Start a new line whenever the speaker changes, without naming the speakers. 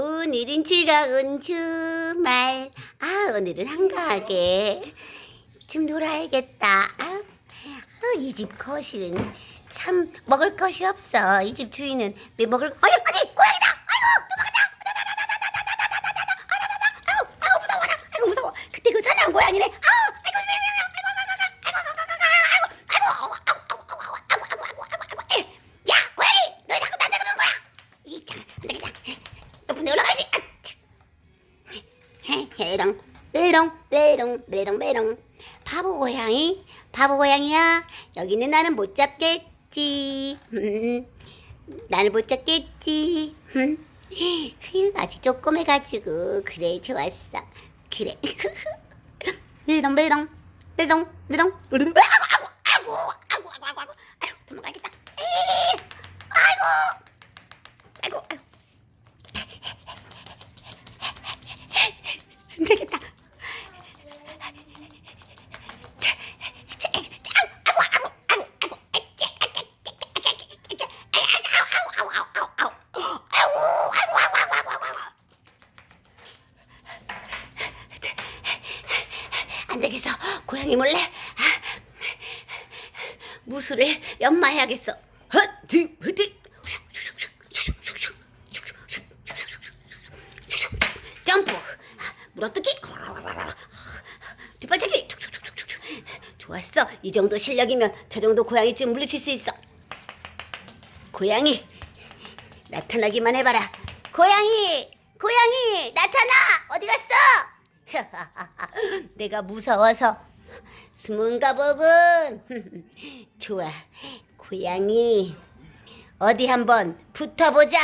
오늘은 즐거운 주말. 아, 오늘은 한가하게 좀 놀아야겠다. 아, 이 집 거실은 참 먹을 것이 없어. 이 집 주인은 왜 먹을? 어이, 아니, 고양이다. 아이고, 도망가자. 아이고, 아이고 무서워라. 아이고 무서워. 그때 그 사나운 고양이네. 아우, 아이고, 야, 고양이, 너 자꾸 나한테 그러는 거야? 이 참, 안 되겠다. 높은 데 올라가야지. 아, 참. 해롱, 메롱, 메롱, 메롱, 메롱. 바보 고양이, 바보 고양이야. 여기는 나는 못 잡겠지. 음, 나를 못 잡겠지. 음. 휴, 아직 조그매가지고 그래 좋았어. 그래. 메롱, 메롱, 메롱, 메롱. 아이고, 아이고, 아이 안 되겠어. 고양이 몰래 아, 무술을 연마해야겠어. 헛디 헛디 점프. 물어뜯기. 뒷발차기. 좋았어. 이 정도 실력이면 저 정도 고양이쯤 물리칠 수 있어. 고양이 나타나기만 해봐라. 고양이 고양이 나타나! 어디 갔어 내가 무서워서 숨은가 보군. 좋아 고양이. 어디 한번 붙어보자